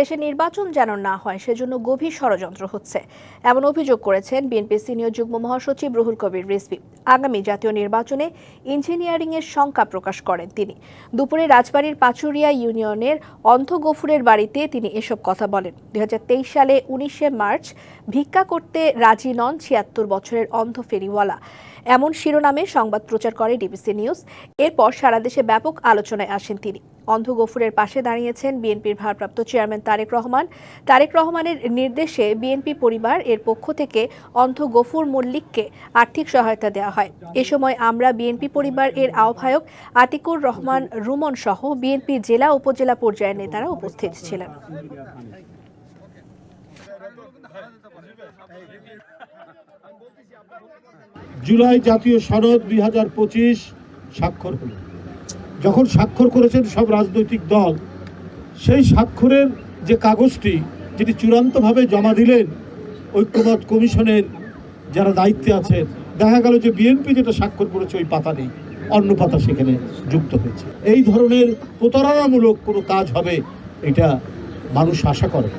দেশে নির্বাচন যেন না হয়, সেজন্য গভীর ষড়যন্ত্র হচ্ছে। এমন অভিযোগ করেছেন বিএনপি সিনিয়র যুগ্ম মহাসচিব রুহুল কবির রিজভী। আগামী জাতীয় নির্বাচনে ইঞ্জিনিয়ারিং এর শঙ্কা প্রকাশ করেন তিনি। দুপুরে রাজবাড়ীর পাচুরিয়া ইউনিয়নের অন্ধ গফুরের বাড়িতে তিনি এসব কথা বলেন। দুই হাজার তেইশ সালে উনিশে মার্চ ভিক্ষা করতে রাজি নন ছিয়াত্তর বছরের অন্ধ ফেরিওয়ালা। এমন শিরোনামে সংবাদ প্রচার করে ডিবিসি নিউজ। এরপর সারা দেশে ব্যাপক আলোচনায় আসেন তিনি। অন্ধ গফুরের পাশে দাঁড়িয়েছেন বিএনপির ভারপ্রাপ্ত চেয়ারম্যান তারেক রহমান। তারেক রহমানের নির্দেশে বিএনপি পরিবার এর পক্ষ থেকে অন্ধ গফুর মল্লিককে আর্থিক সহায়তা দেওয়া হয়। এ সময় আমরা বিএনপি পরিবার এর আহ্বায়ক আতিকুর রহমান, রুমন সহ বিএনপি জেলা উপজেলা পর্যায়ের নেতারা উপস্থিত ছিলেন। জুলাই জাতীয় সনদ দুই হাজার পঁচিশ স্বাক্ষর হলো। যখন স্বাক্ষর করেছেন সব রাজনৈতিক দল, সেই স্বাক্ষরের যে কাগজটি, যেটি চূড়ান্তভাবে জমা দিলেন ঐক্যমত কমিশনের যারা দায়িত্বে আছেন, দেখা গেল যে বিএনপি যেটা স্বাক্ষর করেছে ওই পাতা নেই, অন্য পাতা সেখানে যুক্ত হয়েছে এই ধরনের প্রতারণামূলক কোনো কাজ হবে, এটা মানুষ আশা করে না।